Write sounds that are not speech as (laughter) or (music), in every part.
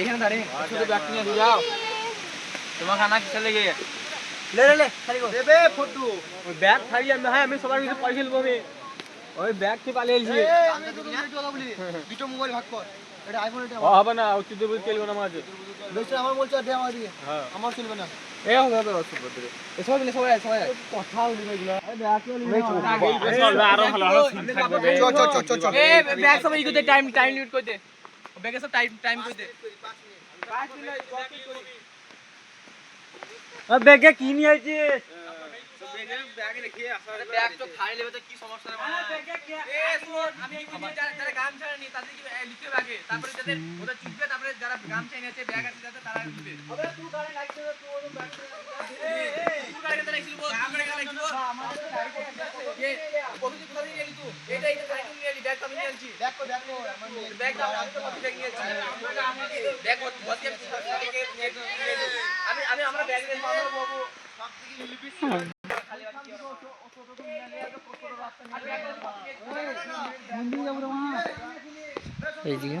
এখানে দাঁড়িয়ে শুধু ব্যাগ নিয়ে দিয়ে যাও। তোমার খানা কিসে লেগে লে লে লে খালি কর। দেবে ফটো। ওই ব্যাগ খাই আমি হ্যাঁ আমি সবার কিছু পয়সা নেব আমি। ওই ব্যাগ থেকে পালিয়ে এসেছি। দুটো মোবাইল ভাগ কর। এটা আইফোন এটা হবে না উচিত দেবো চলবে না আমার বেশি আমার বলছে দে আমার দিকে হ্যাঁ। আমার চলবে না। এ হবে হবে অসুবিধা দেবে এ সবাই মিলে সবাই সবাই কথা উঠবে এগুলো। আরও ভালো ভালো সিন থাকবে। চ চ চ চ এ ব্যাগ সবাই ইগোতে টাইম টাইম লিমিট করে দে বেগেছে টাইম টাইম কই দে 5 মিনিট। কপি করি। ও বেগে কি নি আইছিস বেগে ব্যাগ রেখে আসার ব্যাগ তো খাই লেবে তো কি সমস্যা মানে বেগে কে এ শুন আমি এই বুঝি যারা যারা গান নি তাদের কি লিখতে লাগে তারপরে যাদের ওটা চুপবে তারপরে যারা গাম চাই নিয়েছে ব্যাগ আছে যাতে তারা লিখবে। আরে তুই গানে লাগবে তুই ওর ব্যাগ এই দিকে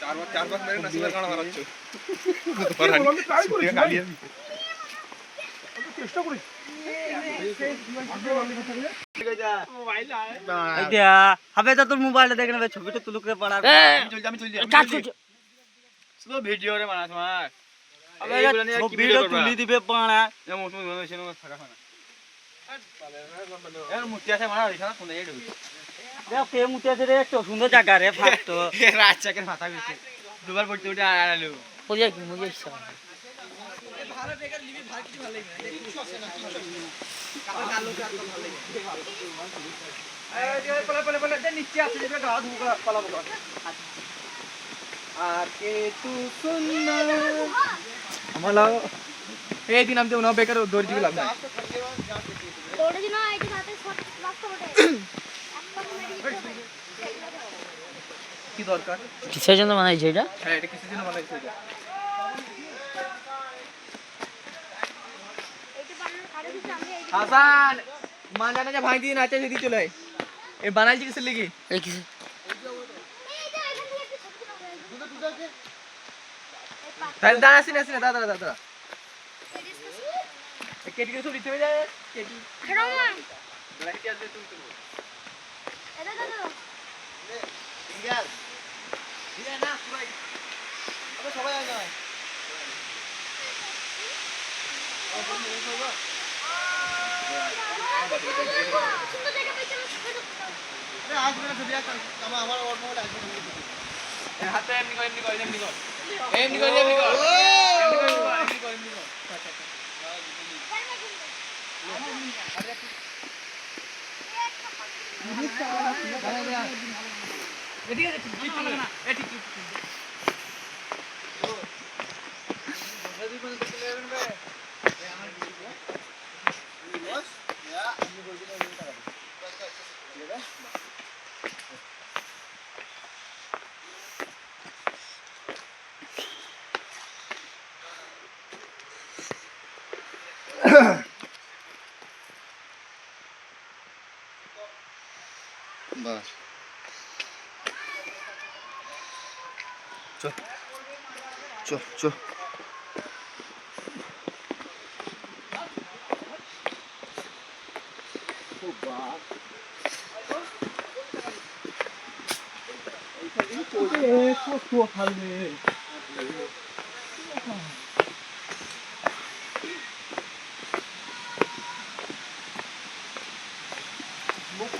চারবার চারবার মেরে নাসিমের গান হারাচ্ছ চেষ্টা করিস হবে তো তোর মোবাইলটা দেখে নেবে ছবিটা তুলুক রে পাড়া। আমি চলে যাই শুধু ভিডিও রে মানা তোমার আবে আছে মানা এখানে প্রেম রে? একটু সুন্দর জায়গা রে (laughs) দুবার পড়তে উঠে নিচে আমি না বেকার দৌড় (coughs) কি দরকার কিসের জন্য বানাইছে এটা? বানাইছে ভাই দিয়ে যদি চলে এ বানাইছে কিসের লাগি? তাহলে দাঁড়া আসি না আসি না দাদা দাঁড়া কেটে কেটি কিছু দিতে হবে সবাই আগে হয় হাতে এমনি কর এমনি কর এমনি কর। এমনি কর এমনি কর। এদিকে বাস চল চল চল 에, 또,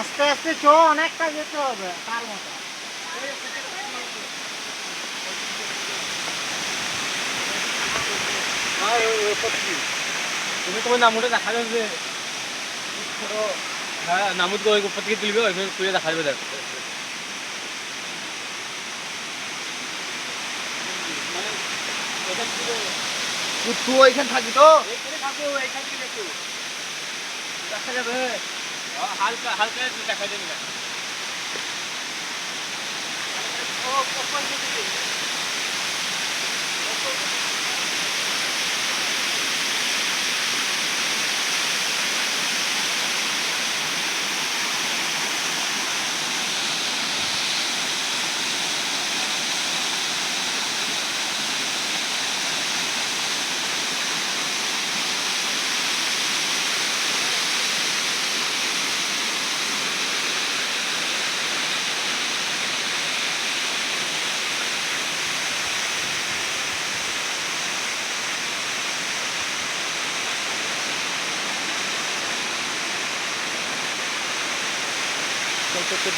আস্তে আস্তে চ অনেকটা যেতে হবে তার মতো। তুমি তোমার নামটা দেখা যাবে হ্যাঁ নামুদ ওই উপর থেকে তুলবে ওইখানে তুলে দেখা যাবে দেখ। তুই ওইখানে থাকবি তো? দেখা যাবে। হালকা হালকা দেখা যাবে না ওগো